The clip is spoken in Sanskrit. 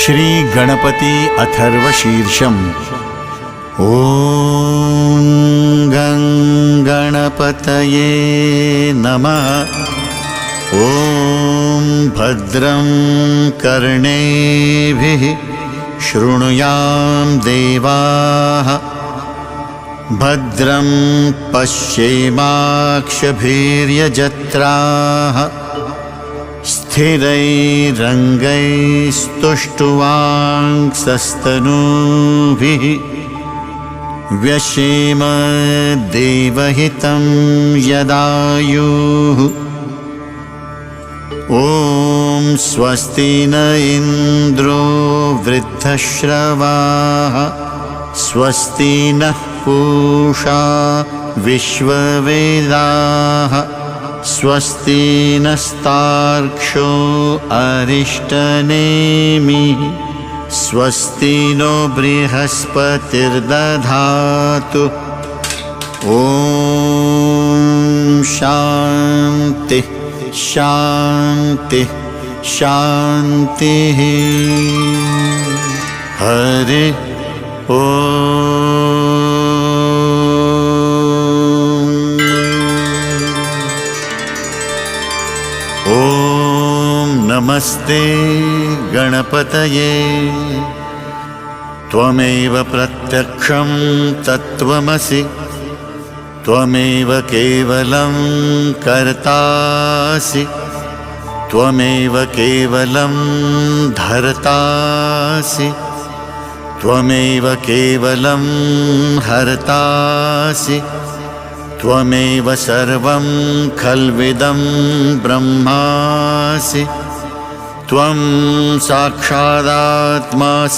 श्रीगणपति अथर्वशीर्षम्। ॐ गं गणपतये नमः। ॐ भद्रं कर्णेभिः शृणुयां देवाः। भद्रं पश्येमाक्षभीर्यजत्राः स्थिरैरङ्गैस्तुष्टुवाङ्सस्तनूभिः व्यशेम देवहितं यदायुः। ॐ स्वस्ति न इन्द्रो वृद्धश्रवाः स्वस्ति नः पूषा विश्ववेदाः स्वस्ति नस्तार्क्ष्यो अरिष्टनेमिः। स्वस्ति नो बृहस्पतिर्दधातु। ॐ शान्तिः शान्तिः शान्तिः। हरि ॐ नमस्ते गणपतये। त्वमेव प्रत्यक्षं तत्त्वमसि। त्वमेव केवलं कर्तासि। त्वमेव केवलं धर्तासि। त्वमेव केवलं हर्तासि। त्वमेव सर्वं खल्विदं ब्रह्मासि। त्वं साक्षादात्मासि